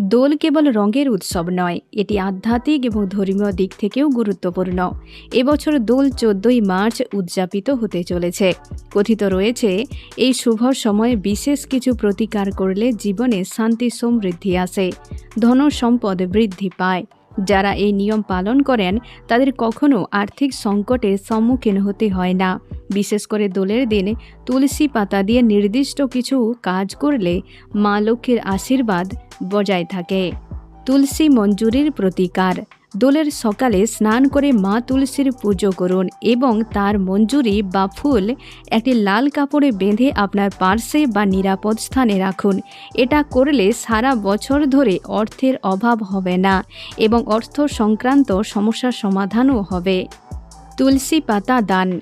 দোল কেবল রঙের উৎসব নয়, এটি আধ্যাত্মিক এবং ধর্মীয় দিক থেকেও গুরুত্বপূর্ণ। এবছর দোল চোদ্দই মার্চ উদযাপিত হতে চলেছে। কথিত রয়েছে, এই শুভ সময়ে বিশেষ কিছু প্রতিকার করলে জীবনে শান্তি, সমৃদ্ধি আসে, ধন সম্পদ বৃদ্ধি পায়। যারা এই নিয়ম পালন করেন, তাদের কখনো আর্থিক সংকটের সম্মুখীন হতে হয় না। বিশেষ করে দোলের দিনে তুলসী পাতা দিয়ে নির্দিষ্ট কিছু কাজ করলে মা লক্ষ্মীর আশীর্বাদ বজায় থাকে। তুলসী মঞ্জুরির প্রতিকার। দোলের সকালে স্নান করে মা তুলসীর পুজো করুন এবং তার মঞ্জুরি বা ফুল একটি লাল কাপড়ে বেঁধে আপনার পার্শ্বে বা নিরাপদ স্থানে রাখুন। এটা করলে সারা বছর ধরে অর্থের অভাব হবে না এবং অর্থ সংক্রান্ত সমস্যার সমাধানও হবে। তুলসী পাতা দান।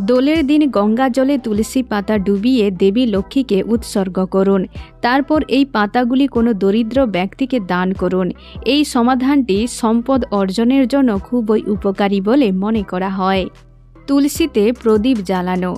দোলের দিন গঙ্গা জলে তুলসী পাতা ডুবিয়ে দেবী লক্ষ্মীকে উৎসর্গ করুন। তারপর এই পাতাগুলি কোনো দরিদ্র ব্যক্তিকে দান করুন। এই সমাধানটি সম্পদ অর্জনের জন্য খুবই উপকারী বলে মনে করা হয়। তুলসীতে প্রদীপ জ্বালানো।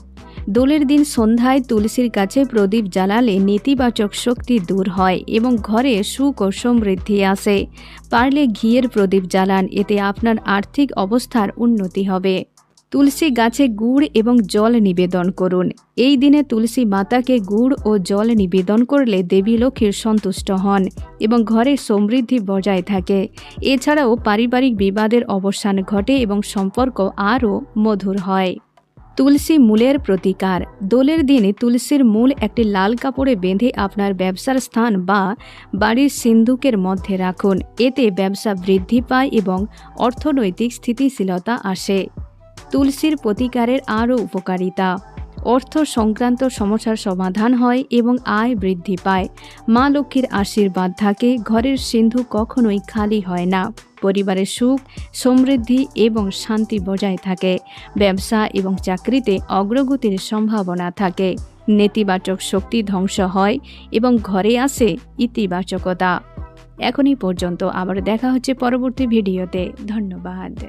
দোলের দিন সন্ধ্যায় তুলসীর কাছে প্রদীপ জ্বালালে নেতিবাচক শক্তি দূর হয় এবং ঘরে সুখ ও সমৃদ্ধি আসে। পারলে ঘিয়ের প্রদীপ জ্বালান, এতে আপনার আর্থিক অবস্থার উন্নতি হবে। তুলসী গাছে গুড় এবং জল নিবেদন করুন। এই দিনে তুলসী মাতাকে গুড় ও জল নিবেদন করলে দেবী লক্ষ্মীর সন্তুষ্ট হন এবং ঘরে সমৃদ্ধি বজায় থাকে। এছাড়াও পারিবারিক বিবাদের অবসান ঘটে এবং সম্পর্ক আরও মধুর হয়। তুলসী মূলের প্রতিকার। দোলের দিনে তুলসীর মূল একটি লাল কাপড়ে বেঁধে আপনার ব্যবসার স্থান বা বাড়ির সিন্ধুকের মধ্যে রাখুন। এতে ব্যবসা বৃদ্ধি পায় এবং অর্থনৈতিক স্থিতিশীলতা আসে। তুলসীর প্রতিকারের আরও উপকারিতা। অর্থ সংক্রান্ত সমস্যার সমাধান হয় এবং আয় বৃদ্ধি পায়। মা লক্ষ্মীর আশীর্বাদ থাকে, ঘরের সিন্ধু কখনোই খালি হয় না। পরিবারের সুখ, সমৃদ্ধি এবং শান্তি বজায় থাকে। ব্যবসা এবং চাকরিতে অগ্রগতির সম্ভাবনা থাকে। নেতিবাচক শক্তি ধ্বংস হয় এবং ঘরে আসে ইতিবাচকতা। এখনই পর্যন্ত আবার দেখা হচ্ছে পরবর্তী ভিডিওতে। ধন্যবাদ।